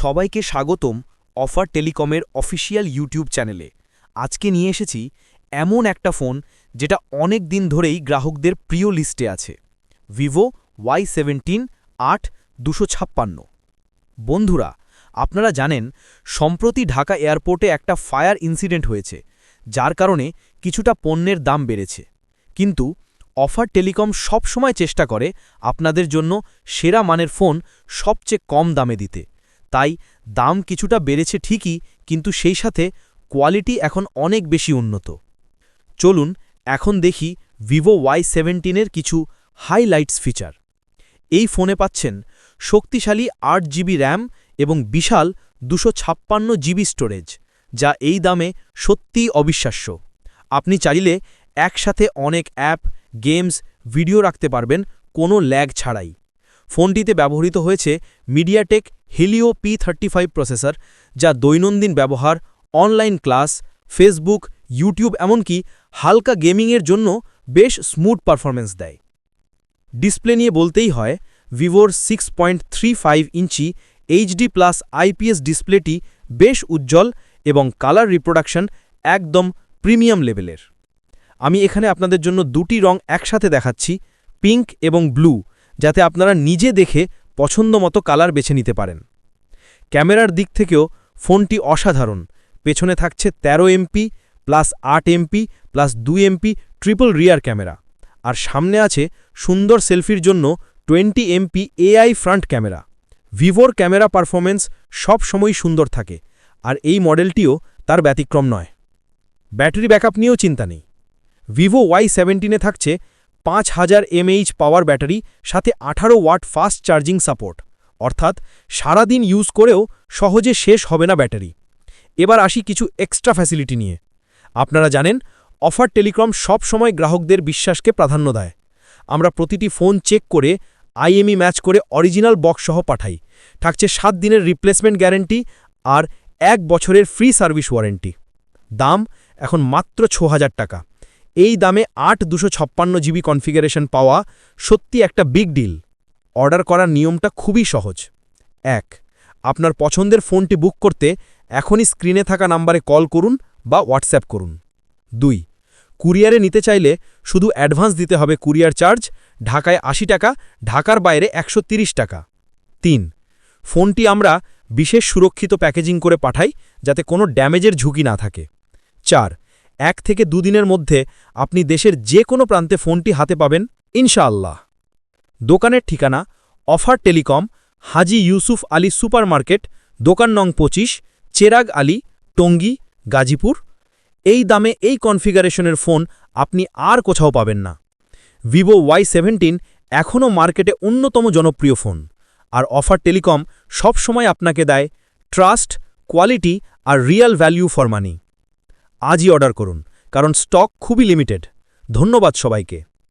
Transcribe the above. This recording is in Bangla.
সবাইকে স্বাগতম অফার টেলিকমের অফিসিয়াল ইউটিউব চ্যানেলে। আজকে নিয়ে এসেছি এমন একটা ফোন যেটা অনেক দিন ধরেই গ্রাহকদের প্রিয় লিস্টে আছে। ভিভো ওয়াই সেভেন্টিন আট দুশো ছাপ্পান্ন। বন্ধুরা, আপনারা জানেন, সম্প্রতি ঢাকা এয়ারপোর্টে একটা ফায়ার ইনসিডেন্ট হয়েছে, যার কারণে কিছুটা পণ্যের দাম বেড়েছে। কিন্তু অফার টেলিকম সবসময় চেষ্টা করে আপনাদের জন্য সেরা মানের ফোন সবচেয়ে কম দামে দিতে। তাই দাম কিছুটা বেড়েছে ঠিকই, কিন্তু সেই সাথে কোয়ালিটি এখন অনেক বেশি উন্নত। চলুন এখন দেখি ভিভো ওয়াই সেভেন্টিনের কিছু হাইলাইটস ফিচার। এই ফোনে পাচ্ছেন শক্তিশালী আট জিবি র্যাম এবং বিশাল দুশো ছাপ্পান্ন জিবি স্টোরেজ, যা এই দামে সত্যিই অবিশ্বাস্য। আপনি চাইলে একসাথে অনেক অ্যাপ, গেমস, ভিডিও রাখতে পারবেন, কোনো ল্যাগ ছাড়াই। ফোনটিতে ব্যবহৃত হয়েছে MediaTek Helio P thirty five processor যা দৈনন্দিন ব্যবহার অনলাইন ক্লাস ফেসবুক ইউটিউব এমনকি হালকা গেমিংয়ের জন্য বেশ স্মুথ পারফরমেন্স দেয়। ডিসপ্লে নিয়ে বলতেই হয় ভিভোর six point three five inch HD plus IPS ডিসপ্লেটি বেশ উজ্জ্বল এবং কালার রিপ্রোডাকশন একদম প্রিমিয়াম লেভেলের আমি এখানে আপনাদের জন্য দুটি রং একসাথে দেখাচ্ছি পিঙ্ক এবং ব্লু যাতে আপনারা নিজে দেখে পছন্দ মতো কালার বেছে নিতে পারেন। ক্যামেরার দিক থেকেও ফোনটি অসাধারণ। পেছনে থাকছে ১৩ এমপি প্লাস আট এমপি প্লাস দুই এমপি ট্রিপল রিয়ার ক্যামেরা। আর সামনে আছে সুন্দর সেলফির জন্য twenty MP AI front camera. ভিভোর ক্যামেরা পারফরমেন্স সব সময় সুন্দর থাকে। আর এই মডেলটিও তার ব্যতিক্রম নয়। ব্যাটারি ব্যাকআপ নিয়েও চিন্তা নেই। ভিভো ওয়াই সেভেন্টিনে থাকছে পাঁচ হাজার এমএইচ পাওয়ার ব্যাটারি, সাথে আঠারো ওয়াট ফাস্ট চার্জিং সাপোর্ট। অর্থাৎ সারাদিন ইউজ করেও সহজে শেষ হবে না ব্যাটারি। এবার আসি কিছু এক্সট্রা ফ্যাসিলিটি নিয়ে। আপনারা জানেন, অফার টেলিকম সব সময় গ্রাহকদের বিশ্বাসকে প্রাধান্য দেয়। আমরা প্রতিটি ফোন চেক করে আইএমই ম্যাচ করে অরিজিনাল বক্স সহ পাঠাই। থাকছে সাত দিনের রিপ্লেসমেন্ট গ্যারেন্টি আর এক বছরের ফ্রি সার্ভিস ওয়ারেন্টি। দাম এখন মাত্র ছ হাজার টাকা। এই দামে আট দুশো ছাপ্পান্ন জিবি কনফিগারেশন পাওয়া সত্যি একটা বিগ ডিল। অর্ডার করার নিয়মটা খুবই সহজ। এক, আপনার পছন্দের ফোনটি বুক করতে এখনই স্ক্রিনে থাকা নাম্বারে কল করুন বা হোয়াটসঅ্যাপ করুন। দুই, কুরিয়ারে নিতে চাইলে শুধু অ্যাডভান্স দিতে হবে কুরিয়ার চার্জ, ঢাকায় আশি টাকা, ঢাকার বাইরে একশো টাকা। তিন, ফোনটি আমরা বিশেষ সুরক্ষিত প্যাকেজিং করে পাঠাই যাতে কোনো ড্যামেজের ঝুঁকি না থাকে। চার এক থেকে দুদিনের মধ্যে আপনি দেশের যে কোনো প্রান্তে ফোনটি হাতে পাবেন, ইনশাআল্লাহ। দোকানের ঠিকানা, offer telecom, Haji Yusuf Ali super market দোকান নং পঁচিশ, চেরাগ আলী, টঙ্গী, গাজীপুর। এই দামে এই কনফিগারেশনের ফোন আপনি আর কোথাও পাবেন না। ভিভো ওয়াই সেভেন্টিন এখনও মার্কেটে অন্যতম জনপ্রিয় ফোন। আর অফার টেলিকম সবসময় আপনাকে দেয় ট্রাস্ট, কোয়ালিটি আর রিয়াল ভ্যালিউ ফর মানি। আজই অর্ডার করুন কারণ স্টক খুবই লিমিটেড। ধন্যবাদ সবাইকে।